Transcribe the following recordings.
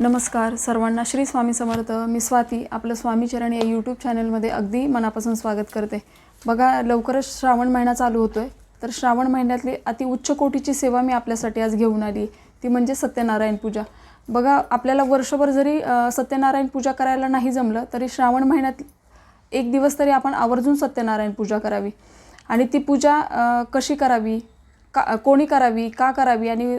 नमस्कार. सर्वांना श्री स्वामी समर्थ. मी स्वाती. आपलं स्वामीचरण या यूट्यूब चॅनलमध्ये अगदी मनापासून स्वागत करते. बघा लवकरच श्रावण महिना चालू होतो आहे तर श्रावण महिन्यातली अति उच्च कोटीची सेवा मी आपल्यासाठी आज घेऊन आली. ती म्हणजे सत्यनारायण पूजा. बघा आपल्याला वर्षभर जरी सत्यनारायण पूजा करायला नाही जमलं तरी श्रावण महिन्यात एक दिवस तरी आपण आवर्जून सत्यनारायण पूजा करावी. आणि ती पूजा कशी करावी? का कोणी करावी का करावी आणि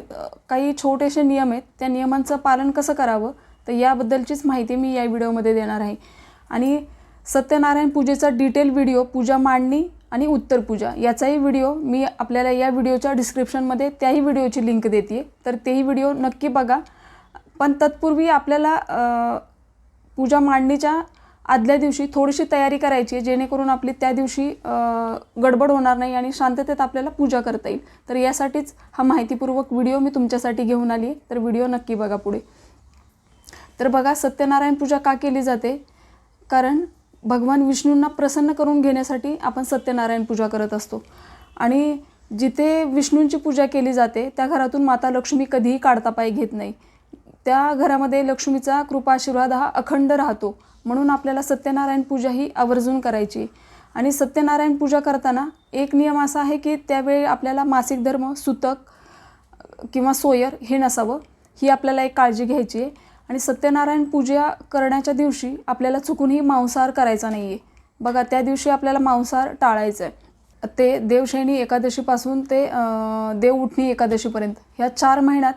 काही छोटेसे नियम आहेत त्या नियमांचं पालन कसं करावं तर याबद्दलचीच माहिती मी या व्हिडिओमध्ये देणार आहे. आणि सत्यनारायण पूजेचा डिटेल व्हिडिओ पूजा मांडणी आणि उत्तर पूजा याचाही व्हिडिओ मी आपल्याला या व्हिडिओच्या डिस्क्रिप्शनमध्ये त्याही व्हिडिओची लिंक देते तर तेही व्हिडिओ नक्की बघा. पण तत्पूर्वी आपल्याला पूजा मांडणीच्या आदल्या दिवशी थोडीशी तयारी करायची आहे जेणेकरून आपली त्या दिवशी गडबड होणार नाही आणि शांततेत आपल्याला पूजा करता येईल. तर यासाठीच हा माहितीपूर्वक व्हिडिओ मी तुमच्यासाठी घेऊन आली आहे. तर व्हिडिओ नक्की बघा पुढे. तर बघा सत्यनारायण पूजा का केली जाते? कारण भगवान विष्णूंना प्रसन्न करून घेण्यासाठी आपण सत्यनारायण पूजा करत असतो. आणि जिथे विष्णूंची पूजा केली जाते त्या घरातून माता लक्ष्मी कधीही काढता पाय घेत नाही. त्या घरामध्ये लक्ष्मीचा कृपा आशीर्वाद हा अखंड राहतो. म्हणून आपल्याला सत्यनारायण पूजा ही आवर्जून करायची. आणि सत्यनारायण पूजा करताना एक नियम असा आहे की त्यावेळी आपल्याला मासिक धर्म सुतक किंवा सोयर हे नसावं. ही आपल्याला एक काळजी घ्यायची आहे. आणि सत्यनारायण पूजा करण्याच्या दिवशी आपल्याला चुकूनही मांसाहार करायचा नाही आहे बघा त्या दिवशी आपल्याला मांसाहार टाळायचं आहे. ते देवशैनी एकादशीपासून ते देवउठणी देव उठणी एकादशीपर्यंत. ह्या चार महिन्यात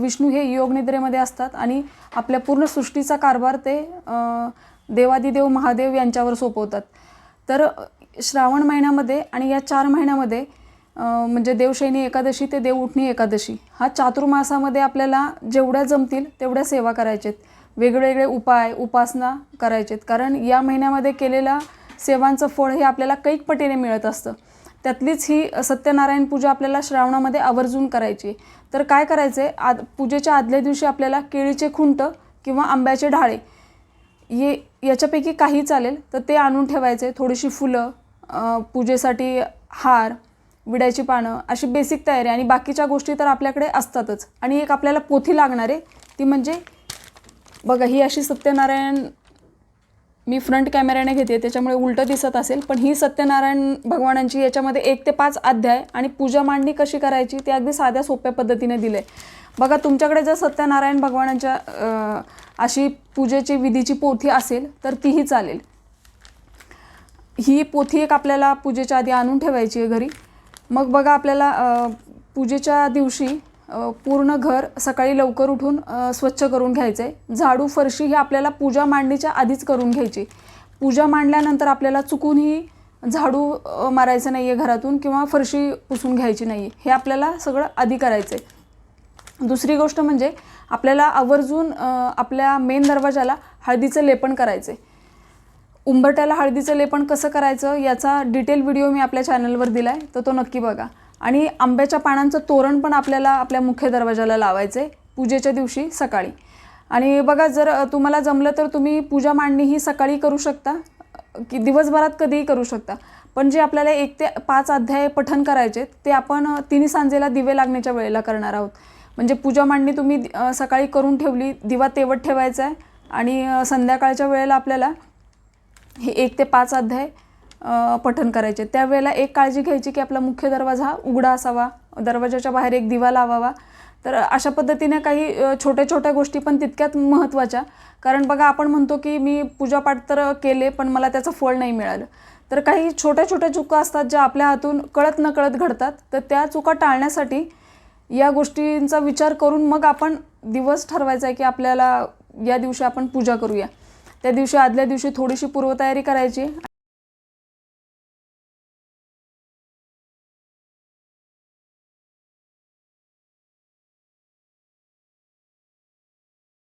विष्णू हे योगनिद्रेमध्ये असतात आणि आपल्या पूर्ण सृष्टीचा कारभार ते देवादिदेव महादेव यांच्यावर सोपवतात. तर श्रावण महिन्यामध्ये आणि या चार महिन्यामध्ये म्हणजे देवशैनी एकादशी ते देवउठणी एकादशी हा चातुर्मासामध्ये आपल्याला जेवढ्या जमतील तेवढ्या सेवा करायचेत. वेगवेगळे उपाय उपासना करायचेत. कारण या महिन्यामध्ये केलेल्या सेवांचं फळ हे आपल्याला कैक पटीने मिळत असतं. त्यातलीच ही सत्यनारायण पूजा आपल्याला श्रावणामध्ये आवर्जून करायची. तर काय करायचं आहे आद पूजेच्या आदल्या दिवशी आपल्याला केळीचे खुंट किंवा आंब्याचे ढाळे ये याच्यापैकी काही चालेल तर ते आणून ठेवायचे. थोडीशी फुलं पूजेसाठी हार विड्याची पानं अशी बेसिक तयारी. आणि बाकीच्या गोष्टी तर आपल्याकडे असतातच. आणि एक आपल्याला पोथी लागणार आहे ती म्हणजे बघा ही अशी सत्यनारायण मी फ्रंट कॅमेऱ्याने घेते त्याच्यामुळे उलटं दिसत असेल पण ही सत्यनारायण भगवानांची याच्यामध्ये एक ते पाच अध्याय आणि पूजा मांडणी कशी करायची ते अगदी साध्या सोप्या पद्धतीने दिले. बघा तुमच्याकडे जर सत्यनारायण भगवानांच्या अशी पूजेची विधीची पोथी असेल तर तीही चालेल. ही पोथी एक आपल्याला पूजेच्या आधी आणून ठेवायची आहे घरी. मग बघा आपल्याला पूजेच्या दिवशी पूर्ण घर सकाळी लवकर उठून स्वच्छ करून घ्यायचं आहे झाडू फरशी ही आपल्याला पूजा मांडणीच्या आधीच करून घ्यायची. पूजा मांडल्यानंतर आपल्याला चुकूनही झाडू मारायचं नाही आहे घरातून किंवा फरशी पुसून घ्यायची नाही आहे हे आपल्याला सगळं आधी करायचं आहे दुसरी गोष्ट म्हणजे आपल्याला आवर्जून आपल्या मेन दरवाजाला हळदीचं लेपन करायचं आहे उंबरट्याला हळदीचं लेपन कसं करायचं याचा डिटेल व्हिडिओ मी आपल्या चॅनलवर दिला आहे तर तो नक्की बघा. आणि आंब्याच्या पानांचं तोरण पण आपल्याला आपल्या मुख्य दरवाजाला लावायचं आहे पूजेच्या दिवशी सकाळी. आणि बघा जर तुम्हाला जमलं तर तुम्ही पूजा मांडणी ही सकाळी करू शकता की दिवसभरात कधीही करू शकता. पण जे आपल्याला एक ते पाच अध्याय पठन करायचे ते आपण तिन्ही सांजेला दिवे लागण्याच्या वेळेला करणार आहोत. म्हणजे पूजा मांडणी तुम्ही सकाळी करून ठेवली दिवा तेवत ठेवायचा आहे आणि संध्याकाळच्या वेळेला आपल्याला हे एक ते पाच अध्याय पठण पठन करायचे. त्यावेळेला एक काळजी घ्यायची की आपला मुख्य दरवाजा हा उघडा असावा दरवाजाच्या बाहेर एक दिवा लावावा. तर अशा पद्धतीने काही छोट्या छोट्या गोष्टी पण तितक्यात महत्त्वाच्या. कारण बघा आपण म्हणतो की मी पूजापाठ तर केले पण मला त्याचं फळ नाही मिळालं. तर काही छोट्या छोट्या चुका असतात ज्या आपल्या हातून कळत न कळत घडतात. तर त्या चुका टाळण्यासाठी या गोष्टींचा विचार करून मग आपण दिवस ठरवायचा आहे की आपल्याला या दिवशी आपण पूजा करूया. त्या दिवशी आदल्या दिवशी थोडीशी पूर्वतयारी करायची.